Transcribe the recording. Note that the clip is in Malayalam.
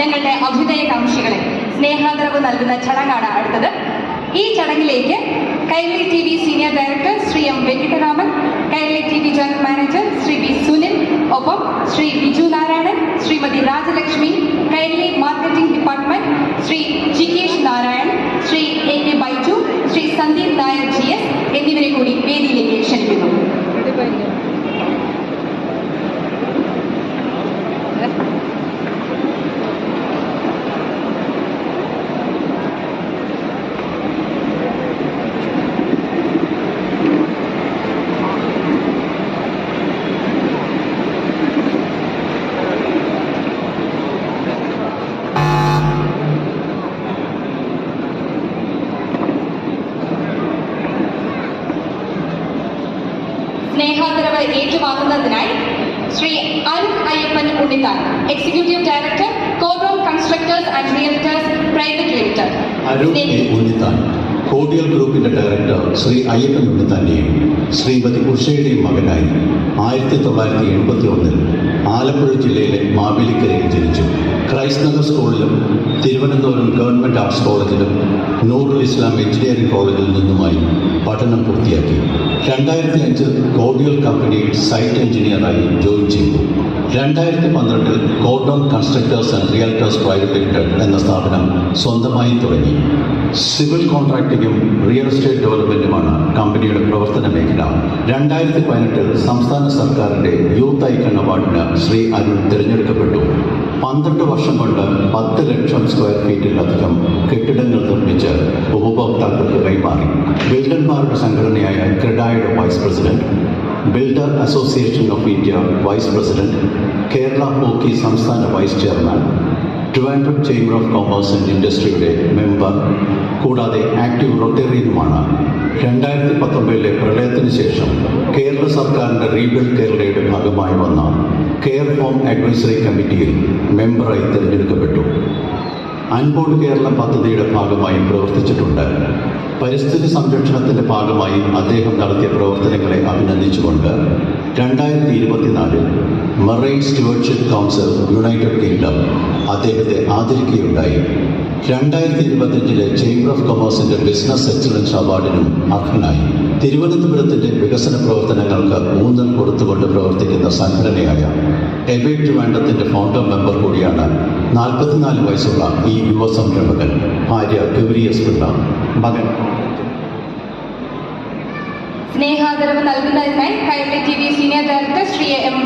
ഞങ്ങളുടെ അഭ്യുദയകാംക്ഷികളെ സ്നേഹാദരവ് നൽകുന്ന ചടങ്ങാണ് അടുത്തത്. ഈ ചടങ്ങിലേക്ക് Kairali T V senior director Shri M Venkittaraman Kairali T V general manager Shri V Sunil ഒപ്പം ശ്രീ ബിജു നാരായണൻ ശ്രീമതി രാജലക്ഷ്മി കൈരളി മാർക്കറ്റിംഗ് ഡിപ്പാർട്ട്മെന്റ് സ്നേഹാദരവ് ഏറ്റുവാങ്ങുന്നതിനായി Shri Arun Ayyappan Unnithan executive director codon constructors and realtors private limited കോടിയൽ ഗ്രൂപ്പിന്റെ ഡയറക്ടർ ശ്രീ അയ്യപ്പൻ ഉണ്ണിത്താന്റെയും ശ്രീമതി ഉഷയുടെയും മകനായി ആയിരത്തി തൊള്ളായിരത്തി എൺപത്തി ഒന്നിൽ ആലപ്പുഴ ജില്ലയിലെ മാവേലിക്കരയിൽ ജനിച്ചു. ക്രൈസ്റ്റ് നഗർ സ്കൂളിലും തിരുവനന്തപുരം ഗവൺമെന്റ് ആർട്സ് കോളേജിലും നൂറുൽ ഇസ്ലാം എഞ്ചിനീയറിംഗ് കോളേജിൽ നിന്നുമായി പഠനം പൂർത്തിയാക്കി. രണ്ടായിരത്തി അഞ്ച് കോഡിയൽ കമ്പനിയിൽ സൈറ്റ് എഞ്ചിനീയറായി ജോയിൻ ചെയ്തു. രണ്ടായിരത്തി പന്ത്രണ്ടിൽ കോട്ടോൺ constructors and realtors private limited എന്ന സ്ഥാപനം സ്വന്തമായി തുടങ്ങി. സിവിൽ കോൺട്രാക്ടിങ്ങും റിയൽ എസ്റ്റേറ്റ് ഡെവലപ്മെന്റുമാണ് കമ്പനിയുടെ പ്രവർത്തന മേഖല. രണ്ടായിരത്തി പതിനെട്ടിൽ സംസ്ഥാന സർക്കാരിന്റെ യൂത്ത് ഐക്കൺ അവാർഡിന് ശ്രീ അരുൺ തിരഞ്ഞെടുക്കപ്പെട്ടു. പന്ത്രണ്ട് വർഷം കൊണ്ട് പത്ത് ലക്ഷം സ്ക്വയർ ഫീറ്റിലധികം കെട്ടിടങ്ങൾ നിർമ്മിച്ച് ഉപഭോക്താക്കൾക്ക് കൈമാറി. ബിൽഡർമാരുടെ സംഘടനയായ ക്രെഡായുടെ vice president builder association of India vice president Kerala hockey സംസ്ഥാന vice chairman Trivandrum chamber of commerce and ഇൻഡസ്ട്രിയുടെ member കൂടാതെ ആക്റ്റീവ് റൊട്ടേറിയനുമാണ്. രണ്ടായിരത്തി പത്തൊമ്പതിലെ പ്രളയത്തിന് ശേഷം കേരള സർക്കാരിന്റെ റീബിൽഡ് കേരളയുടെ ഭാഗമായി വന്ന കെയർ ഹോം അഡ്വൈസറി കമ്മിറ്റിയിൽ മെമ്പറായി തിരഞ്ഞെടുക്കപ്പെട്ടു. അൻബോർഡ് കേരളം പദ്ധതിയുടെ ഭാഗമായി പ്രവർത്തിച്ചിട്ടുണ്ട്. പരിസ്ഥിതി സംരക്ഷണത്തിന്റെ ഭാഗമായി അദ്ദേഹം നടത്തിയ പ്രവർത്തനങ്ങളെ അഭിനന്ദിച്ചുകൊണ്ട് രണ്ടായിരത്തി ഇരുപത്തിനാലിൽ marine stewardship council United Kingdom അദ്ദേഹത്തെ ആദരിക്കുകയുണ്ടായി. രണ്ടായിരത്തി ഇരുപത്തിയഞ്ചിലെ ചേംബർ ഓഫ് കൊമേഴ്സിന്റെ ബിസിനസ് എക്സലൻസ് അവാർഡിനും അർഹനായി. തിരുവനന്തപുരത്തിന്റെ വികസന പ്രവർത്തനങ്ങൾക്ക് ഊന്നൽ കൊടുത്തുകൊണ്ട് പ്രവർത്തിക്കുന്ന സംഘടനയായ എബേറ്റ് വേണ്ടത്തിന്റെ ഫൗണ്ടർ മെമ്പർ കൂടിയാണ് നാൽപ്പത്തിനാല് വയസ്സുള്ള ഈ യുവ സംരംഭകൻ ഭാര്യ ഗൗരിയസ് പിള്ള. മകൻ. സ്നേഹാദരവ് നൽകുന്നതിനായി Kairali T V senior director Shri M